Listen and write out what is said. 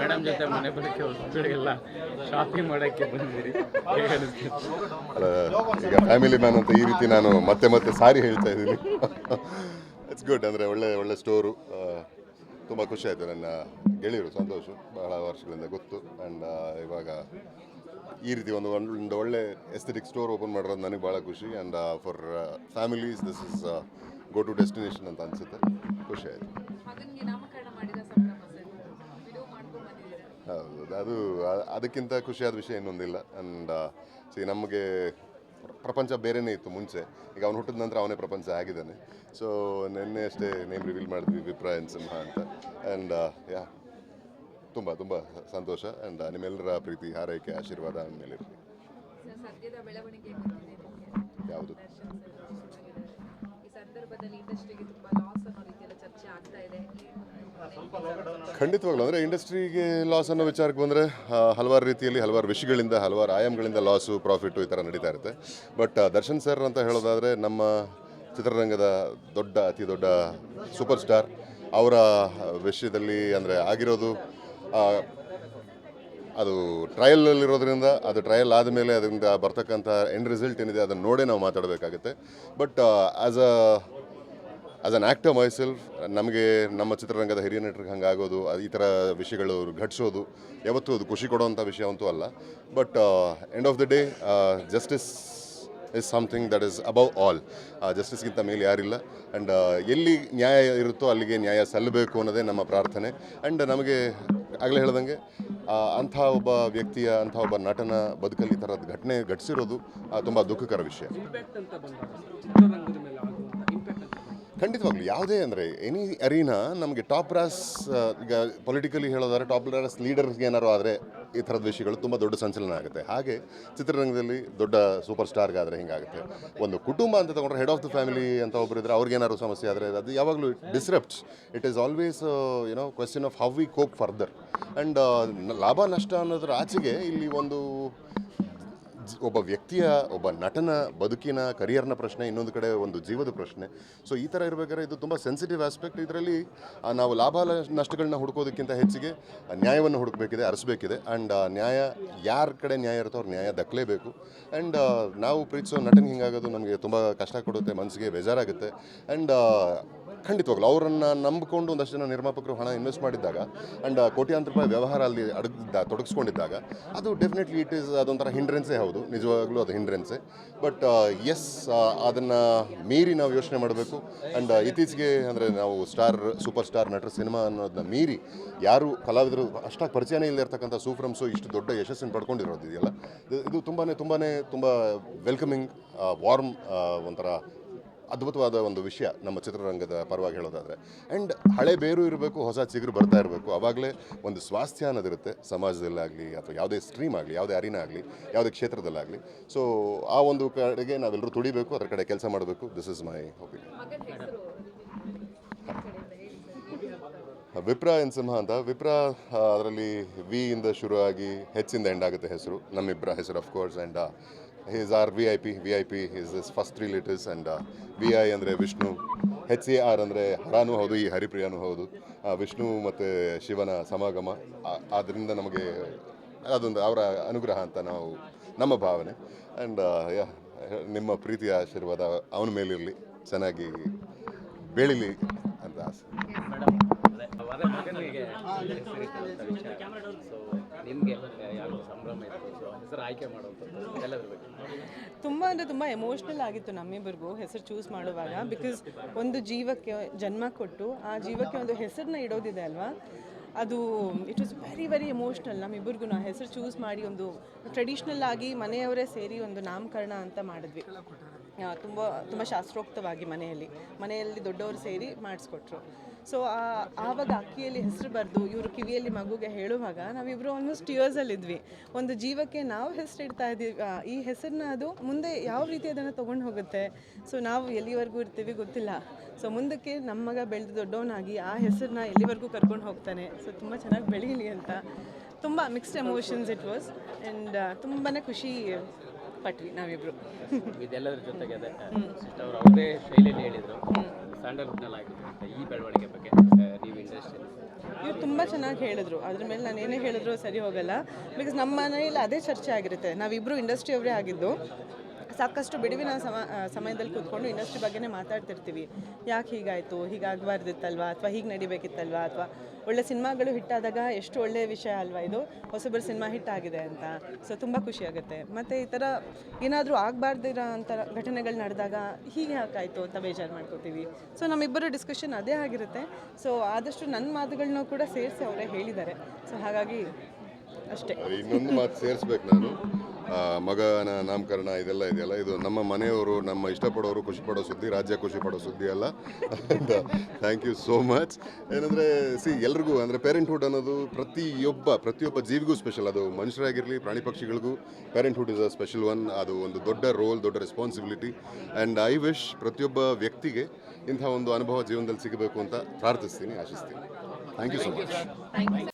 Madam ಜೊತೆ ಮನೆ ಬರೋಕ್ಕೆ ಶಾಪಿಂಗ್ ಮಾಡೋಕ್ಕೆ ಬಂದಿದ್ದೀರಿ ಅಲ್ಲ, ಈಗ ಫ್ಯಾಮಿಲಿ ಮ್ಯಾನ್ ಅಂತ ಈ ರೀತಿ ನಾನು ಮತ್ತೆ ಮತ್ತೆ ಸಾರಿ ಹೇಳ್ತಾ ಇದ್ದೀನಿ. ಇಟ್ಸ್ ಗುಡ್ ಅಂದರೆ ಒಳ್ಳೆ ಒಳ್ಳೆ ಸ್ಟೋರು ತುಂಬ ಖುಷಿ ಆಯಿತು ನನ್ನ ಗೆಳೆಯರು ಸಂತೋಷ ಬಹಳ ವರ್ಷಗಳಿಂದ ಗೊತ್ತು. ಆ್ಯಂಡ್ ಇವಾಗ ಈ ರೀತಿ ಒಂದು ಒಂದು ಒಳ್ಳೆ ಎಸ್ಥೆಟಿಕ್ ಸ್ಟೋರ್ ಓಪನ್ ಮಾಡಿರೋದು ನನಗೆ ಭಾಳ ಖುಷಿ. And for families this is go to destination ಅಂತ ಅನಿಸುತ್ತೆ. ಖುಷಿ ಆಯಿತು ಮಗನಿಗೆ ನಾಮಕರಣ ಮಾಡಿದ ಸಂಭ್ರಮ ಸರ್ ವಿಡಿಯೋ ಮಾಡ್ಕೊಂಡು ಬಂದಿದ್ದೀರಾ ಹೌದು ಅದು ಅದಕ್ಕಿಂತ ಖುಷಿಯಾದ ವಿಷಯ ಇನ್ನೊಂದಿಲ್ಲ. ಆ್ಯಂಡ್ ಸಿ ನಮಗೆ ಪ್ರಪಂಚ ಬೇರೆನೇ ಇತ್ತು ಮುಂಚೆ. ಈಗ ಅವನು ಹುಟ್ಟಿದ ನಂತರ ಅವನೇ ಪ್ರಪಂಚ ಆಗಿದ್ದಾನೆ. ಸೊ ನಿನ್ನೆ ಅಷ್ಟೇ ನೇಮ್ ರಿವೀಲ್ ಮಾಡಿದ್ವಿ ವಿಪ್ರಾಯನ್ ಸಿಂಹ ಅಂತ. ಆ್ಯಂಡ್ ಯಾ ತುಂಬ ತುಂಬ ಸಂತೋಷ. ಆ್ಯಂಡ್ ನಿಮ್ಮೆಲ್ಲರ ಪ್ರೀತಿ ಹಾರೈಕೆ ಆಶೀರ್ವಾದ ಅಂದಮೇಲೆ ಯಾವುದು. ಈ ಸಂದರ್ಭದಲ್ಲಿ ಇಂಡಸ್ಟ್ರಿಗೆ ತುಂಬಾ ಲಾಸ್ ಅನ್ನೋ ರೀತಿಯಲ್ಲಿ ಚರ್ಚೆ ಆಗ್ತಾ ಇದೆ. ಖಂಡಿತವಾಗ್ಲೂ, ಅಂದರೆ ಇಂಡಸ್ಟ್ರಿಗೆ ಲಾಸ್ ಅನ್ನೋ ವಿಚಾರಕ್ಕೆ ಬಂದರೆ ಹಲವಾರು ರೀತಿಯಲ್ಲಿ ಹಲವಾರು ವಿಷಯಗಳಿಂದ, ಹಲವಾರು ಆಯಾಮಗಳಿಂದ ಲಾಸು ಪ್ರಾಫಿಟು ಈ ಥರ ನಡೀತಾ ಇರುತ್ತೆ. ಬಟ್ ದರ್ಶನ್ ಸರ್ ಅಂತ ಹೇಳೋದಾದರೆ, ನಮ್ಮ ಚಿತ್ರರಂಗದ ದೊಡ್ಡ, ಅತಿ ದೊಡ್ಡ ಸೂಪರ್ ಸ್ಟಾರ್ ಅವರ ವಿಷಯದಲ್ಲಿ ಅಂದರೆ ಆಗಿರೋದು ಅದು ಟ್ರಯಲಲ್ಲಿರೋದ್ರಿಂದ ಅದು ಟ್ರಯಲ್ ಆದಮೇಲೆ ಅದರಿಂದ ಬರ್ತಕ್ಕಂಥ ಎಂಡ್ ರಿಸಲ್ಟ್ ಏನಿದೆ, ಅದನ್ನು ನೋಡೇ ನಾವು ಮಾತಾಡಬೇಕಾಗುತ್ತೆ. But as a as an actor myself ನಮಗೆ ನಮ್ಮ ಚಿತ್ರರಂಗದ ಹಿರಿಯ ನಟರಿಗೆ ಹಂಗಾಗೋದು ಈ ಥರ ವಿಷಯಗಳು ಘಟಿಸೋದು, ಯಾವತ್ತೂ ಅದು ಖುಷಿ ಕೊಡುವಂಥ ವಿಷಯ ಅಂತೂ ಅಲ್ಲ. But end of the day justice is something that is above all ಜಸ್ಟಿಸ್ಗಿಂತ ಮೇಲೆ ಯಾರಿಲ್ಲ. ಆ್ಯಂಡ್ ಎಲ್ಲಿ ನ್ಯಾಯ ಇರುತ್ತೋ ಅಲ್ಲಿಗೆ ನ್ಯಾಯ ಸಲ್ಲಬೇಕು ಅನ್ನೋದೇ ನಮ್ಮ ಪ್ರಾರ್ಥನೆ. ಆ್ಯಂಡ್ ನಮಗೆ ಆಗಲೇ ಹೇಳ್ದಂಗೆ ಅಂಥ ಒಬ್ಬ ವ್ಯಕ್ತಿಯ, ಅಂಥ ಒಬ್ಬ ನಟನ ಬದುಕಲ್ಲಿ ಥರದ ಘಟನೆ ಘಟಿಸಿರೋದು ತುಂಬ ದುಃಖಕರ ವಿಷಯ. ಖಂಡಿತವಾಗ್ಲು, ಯಾವುದೇ ಅಂದರೆ ಎನಿ ಅರೀನಾ ನಮಗೆ ಟಾಪ್ ರಾಸ್ ಈಗ ಪೊಲಿಟಿಕಲಿ ಹೇಳೋದಾದ್ರೆ ಟಾಪ್ ರಾಸ್ ಲೀಡರ್ಸ್ಗೆ ಏನಾರು ಆದರೆ ಈ ಥರದ ವಿಷಯಗಳು ತುಂಬ ದೊಡ್ಡ ಸಂಚಲನ ಆಗುತ್ತೆ. ಹಾಗೆ ಚಿತ್ರರಂಗದಲ್ಲಿ ದೊಡ್ಡ ಸೂಪರ್ ಸ್ಟಾರ್ಗಾದರೆ ಹಿಂಗಾಗುತ್ತೆ. ಒಂದು ಕುಟುಂಬ ಅಂತ ತಗೊಂಡ್ರೆ ಹೆಡ್ ಆಫ್ ದ ಫ್ಯಾಮಿಲಿ ಅಂತ ಒಬ್ಬರು ಇದ್ದರೆ ಅವ್ರಿಗೇನಾದ್ರು ಸಮಸ್ಯೆ ಆದರೆ ಅದು ಯಾವಾಗಲೂ disrupts it is always you know question of how we cope further and ಲಾಭ, ನಷ್ಟ ಅನ್ನೋದ್ರ ಆಚೆಗೆ ಇಲ್ಲಿ ಒಂದು ಒಬ್ಬ ವ್ಯಕ್ತಿಯ, ಒಬ್ಬ ನಟನ, ಬದುಕಿನ ಕರಿಯರ್ನ ಪ್ರಶ್ನೆ, ಇನ್ನೊಂದು ಕಡೆ ಒಂದು ಜೀವದ ಪ್ರಶ್ನೆ. ಸೊ ಈ ಥರ ಇರಬೇಕಾದ್ರೆ ಇದು ತುಂಬ ಸೆನ್ಸಿಟಿವ್ ಆಸ್ಪೆಕ್ಟ್ ಇದರಲ್ಲಿ ನಾವು ಲಾಭ ನಷ್ಟಗಳನ್ನ ಹುಡುಕೋದಕ್ಕಿಂತ ಹೆಚ್ಚಿಗೆ ನ್ಯಾಯವನ್ನು ಹುಡುಕಬೇಕಿದೆ, ಅರಸಬೇಕಿದೆ. ಆ್ಯಂಡ್ ನ್ಯಾಯ, ಯಾರ ಕಡೆ ನ್ಯಾಯ ಇರುತ್ತೋ ಅವ್ರ ನ್ಯಾಯ ದಕ್ಕಲೇಬೇಕು. ಆ್ಯಂಡ್ ನಾವು ಪ್ರೀತಿಸೋ ನಟನ ಹಿಂಗಾಗೋದು ನಮಗೆ ತುಂಬ ಕಷ್ಟ ಕೊಡುತ್ತೆ ಮನಸ್ಸಿಗೆ ಬೇಜಾರಾಗುತ್ತೆ. ಆ್ಯಂಡ್ ಖಂಡಿತವಾಗ್ಲು. ಅವರನ್ನು ನಂಬಿಕೊಂಡು ಒಂದಷ್ಟು ಜನ ನಿರ್ಮಾಪಕರು ಹಣ ಇನ್ವೆಸ್ಟ್ ಮಾಡಿದ್ದಾಗ ಆ್ಯಂಡ್ ಕೋಟ್ಯಾಂತರ ರೂಪಾಯಿ ವ್ಯವಹಾರ ಅಲ್ಲಿ ಅಡಗಿದ್ದ, ತೊಡಗಿಸ್ಕೊಂಡಿದ್ದಾಗ ಅದು ಡೆಫಿನೆಟ್ಲಿ ಇಟ್ ಈಸ್ ಅದೊಂಥರ ಹಿಂಡ್ರೆನ್ಸೇ ಹೌದು. ನಿಜವಾಗ್ಲೂ ಅದು ಹಿಂಡ್ರೆನ್ಸೇ ಬಟ್ ಎಸ್ ಅದನ್ನು ಮೀರಿ ನಾವು ಯೋಚನೆ ಮಾಡಬೇಕು. ಆ್ಯಂಡ್ ಇತ್ತೀಚೆಗೆ ಅಂದರೆ ನಾವು ಸ್ಟಾರ್ ಸೂಪರ್ ಸ್ಟಾರ್ ನಟರ ಸಿನಿಮಾ ಅನ್ನೋದನ್ನ ಮೀರಿ ಯಾರು ಕಲಾವಿದರು ಅಷ್ಟಾಗಿ ಪರಿಚಯನೇ ಇಲ್ಲದೆ ಇರ್ತಕ್ಕಂಥ ಸೂಫ್ರಮ್ಸು ಇಷ್ಟು ದೊಡ್ಡ ಯಶಸ್ಸನ್ನು ಪಡ್ಕೊಂಡಿರೋದು ಇದೆಯಲ್ಲ. ಇದು- ಇದು ತುಂಬಾ ತುಂಬಾ ತುಂಬ ವೆಲ್ಕಮಿಂಗ್ ವಾರ್ಮ್ ಒಂಥರ ಅದ್ಭುತವಾದ ಒಂದು ವಿಷಯ ನಮ್ಮ ಚಿತ್ರರಂಗದ ಪರವಾಗಿ ಹೇಳೋದಾದರೆ. ಆ್ಯಂಡ್ ಹಳೆ ಬೇರು ಇರಬೇಕು ಹೊಸ ಚಿಗುರು ಬರ್ತಾ ಇರಬೇಕು. ಆವಾಗಲೇ ಒಂದು ಸ್ವಾಸ್ಥ್ಯ ಅನ್ನೋದಿರುತ್ತೆ ಸಮಾಜದಲ್ಲಾಗಲಿ ಅಥವಾ ಯಾವುದೇ ಸ್ಟ್ರೀಮ್ ಆಗಲಿ ಯಾವುದೇ ಅರಿನ ಆಗಲಿ ಯಾವುದೇ ಕ್ಷೇತ್ರದಲ್ಲಾಗಲಿ. ಸೊ ಆ ಒಂದು ಕಡೆಗೆ ನಾವೆಲ್ಲರೂ ತುಡಿಬೇಕು ಅದರ ಕಡೆ ಕೆಲಸ ಮಾಡಬೇಕು. This is my opinion Vipra N Simha ಅಂತ. ವಿಪ್ರ ಅದರಲ್ಲಿ ವಿ ಇಂದ ಶುರುವಾಗಿ ಹೆಚ್ಚಿಂದ ಎಂಡ್ ಆಗುತ್ತೆ ಹೆಸರು. ನಮ್ಮಿಬ್ಬರ ಹೆಸರು of course and he's R V I P V I P is is first three letters and V I ಅಂದರೆ ವಿಷ್ಣು ಹೆಚ್ ಸಿ ಆರ್ ಅಂದರೆ ಹರಾನೂ ಹೌದು, ಈ ಹರಿಪ್ರಿಯನೂ ಹೌದು ವಿಷ್ಣು ಮತ್ತು ಶಿವನ ಸಮಾಗಮ ಆದ್ದರಿಂದ ನಮಗೆ ಅದೊಂದು ಅವರ ಅನುಗ್ರಹ ಅಂತ ನಾವು, ನಮ್ಮ ಭಾವನೆ. ಆ್ಯಂಡ್ ನಿಮ್ಮ ಪ್ರೀತಿಯ ಆಶೀರ್ವಾದ ಅವನ ಮೇಲಿರಲಿ, ಚೆನ್ನಾಗಿ ಬೆಳೀಲಿ ಅಂತ ಆಸೆ. ಯಾವ ಸಂಭ್ರಮ ತುಂಬ ಅಂದರೆ ತುಂಬ ಎಮೋಷ್ನಲ್ ಆಗಿತ್ತು ನಮ್ಮಿಬ್ಬರಿಗೂ ಹೆಸರು ಚೂಸ್ ಮಾಡುವಾಗ ಬಿಕಾಸ್ ಒಂದು ಜೀವಕ್ಕೆ ಜನ್ಮ ಕೊಟ್ಟು ಆ ಜೀವಕ್ಕೆ ಒಂದು ಹೆಸರನ್ನ ಇಡೋದಿದೆ ಅಲ್ವಾ? ಅದು it was very very emotional ನಮ್ಮಿಬ್ಬರಿಗೂ ನಾವು ಹೆಸರು ಚೂಸ್ ಮಾಡಿ ಒಂದು ಟ್ರೆಡಿಷ್ನಲ್ ಆಗಿ ಮನೆಯವರೇ ಸೇರಿ ಒಂದು ನಾಮಕರಣ ಅಂತ ಮಾಡಿದ್ವಿ. ತುಂಬ ತುಂಬ ಶಾಸ್ತ್ರೋಕ್ತವಾಗಿ ಮನೆಯಲ್ಲಿ ಮನೆಯಲ್ಲಿ ದೊಡ್ಡವರು ಸೇರಿ ಮಾಡಿಸ್ಕೊಟ್ರು. ಸೊ ಆವಾಗ ಅಕ್ಕಿಯಲ್ಲಿ ಹೆಸರು ಬರೆದು, ಇವರು ಕಿವಿಯಲ್ಲಿ ಮಗುಗೆ ಹೇಳುವಾಗ ನಾವಿಬ್ಬರು ಆಲ್ಮೋಸ್ಟ್ ಇದ್ವಿ ಒಂದು ಜೀವಕ್ಕೆ ನಾವು ಹೆಸರು ಇಡ್ತಾ ಇದ್ದೀವಿ. ಈ ಹೆಸರನ್ನ ಅದು ಮುಂದೆ ಯಾವ ರೀತಿ ಅದನ್ನು ತೊಗೊಂಡು ಹೋಗುತ್ತೆ? ಸೊ ನಾವು ಎಲ್ಲಿವರೆಗೂ ಇರ್ತೀವಿ ಗೊತ್ತಿಲ್ಲ. ಸೊ ಮುಂದಕ್ಕೆ ನಮ್ಮ ಮಗ ಬೆಳೆದು ದೊಡ್ಡವನಾಗಿ ಆ ಹೆಸರನ್ನ ಎಲ್ಲಿವರೆಗೂ ಕರ್ಕೊಂಡು ಹೋಗ್ತಾನೆ? ಸೊ ತುಂಬ ಚೆನ್ನಾಗಿ ಬೆಳೀಲಿ ಅಂತ. ತುಂಬ mixed emotions it was and ತುಂಬಾ ಖುಷಿ ಪಟ್ವಿ ನಾವಿಬ್ರು. ಇದೆಲ್ಲದ್ರ ಜೊತೆಗೆ ಅದೇ ಸಿಸ್ಟರ್ ಅವರು ಅವರೇ ಶೈಲಿಯಲ್ಲಿ ಹೇಳಿದರು. ಸ್ಯಾಂಡಲ್ವುಡ್ನಲ್ಲಿ ಆಗಿರುತ್ತೆ ಅಂತ ಈ ಬೆಳವಣಿಗೆ ಬಗ್ಗೆ ನೀವು ಇಂಡಸ್ಟ್ರಿ ಇವ್ರು ತುಂಬ ಚೆನ್ನಾಗಿ ಹೇಳಿದ್ರು. ಅದ್ರ ಮೇಲೆ ನಾನು ಏನೇ ಹೇಳಿದ್ರು ಸರಿ ಹೋಗಲ್ಲ. ಬಿಕಾಸ್ ನಮ್ಮ ಮನೆಯಲ್ಲಿ ಅದೇ ಚರ್ಚೆ ಆಗಿರುತ್ತೆ. ನಾವಿಬ್ಬರು ಇಂಡಸ್ಟ್ರಿಯವರೇ ಆಗಿದ್ದು. ಸಾಕಷ್ಟು ಬಿಡುವಿನ ಸಮ ಸಮಯದಲ್ಲಿ ಕೂತ್ಕೊಂಡು ಇಂಡಸ್ಟ್ರಿ ಬಗ್ಗೆನೇ ಮಾತಾಡ್ತಿರ್ತೀವಿ. ಯಾಕೆ ಹೀಗಾಯಿತು? ಹೀಗಾಗಬಾರ್ದಿತ್ತಲ್ವಾ ಅಥವಾ ಹೀಗೆ ನಡಿಬೇಕಿತ್ತಲ್ವಾ? ಅಥವಾ ಒಳ್ಳೆ ಸಿನಿಮಾಗಳು ಹಿಟ್ಟಾದಾಗ ಎಷ್ಟು ಒಳ್ಳೆಯ ವಿಷಯ ಅಲ್ವಾ ಇದು? ಹೊಸಬ್ರ ಸಿನಿಮಾ ಹಿಟ್ ಆಗಿದೆ ಅಂತ. ಸೊ ತುಂಬ ಖುಷಿ ಆಗುತ್ತೆ. ಮತ್ತು ಈ ಥರ ಏನಾದರೂ ಆಗಬಾರ್ದಿರೋ ಅಂಥ ಘಟನೆಗಳು ನಡೆದಾಗ ಹೀಗೆ ಯಾಕಾಯಿತು ಅಂತ ಬೇಜಾರು ಮಾಡ್ಕೋತೀವಿ. ಸೊ ನಮ್ಮಿಬ್ಬರ ಡಿಸ್ಕಷನ್ ಅದೇ ಆಗಿರುತ್ತೆ. ಸೊ ಆದಷ್ಟು ನನ್ನ ಮಾತುಗಳನ್ನೂ ಕೂಡ ಸೇರಿಸಿ ಅವರೇ ಹೇಳಿದ್ದಾರೆ. ಸೊ ಹಾಗಾಗಿ ಅಷ್ಟೇ. ಇನ್ನೊಂದು ಮಾತು ಸೇರಿಸ್ಬೇಕು ನಾನು. ಮಗನ ನಾಮಕರಣ ಇದೆಲ್ಲ ಇದೆಯಲ್ಲ ಇದು ನಮ್ಮ ಮನೆಯವರು ನಮ್ಮ ಇಷ್ಟಪಡೋರು ಖುಷಿ ಪಡೋ ಸುದ್ದಿ ರಾಜ್ಯ ಖುಷಿ ಪಡೋ ಸುದ್ದಿ ಅಲ್ಲ. ಅಂತ ಥ್ಯಾಂಕ್ ಯು ಸೋ ಮಚ್ ಏನಂದರೆ ಸಿ ಎಲ್ರಿಗೂ ಅಂದರೆ ಪೇರೆಂಟ್ಹುಡ್ ಅನ್ನೋದು ಪ್ರತಿಯೊಬ್ಬ ಪ್ರತಿಯೊಬ್ಬ ಜೀವಿಗೂ ಸ್ಪೆಷಲ್ ಅದು ಮನುಷ್ಯರಾಗಿರಲಿ ಪ್ರಾಣಿ ಪಕ್ಷಿಗಳಿಗೂ parenthood is a special one ಅದು ಒಂದು ದೊಡ್ಡ ರೋಲ್ ದೊಡ್ಡ ರೆಸ್ಪಾನ್ಸಿಬಿಲಿಟಿ ಆ್ಯಂಡ್ ಐ ವಿಶ್ ಪ್ರತಿಯೊಬ್ಬ ವ್ಯಕ್ತಿಗೆ ಇಂಥ ಒಂದು ಅನುಭವ ಜೀವನದಲ್ಲಿ ಸಿಗಬೇಕು ಅಂತ ಪ್ರಾರ್ಥಿಸ್ತೀನಿ ಆಶಿಸ್ತೀನಿ. Thank you so much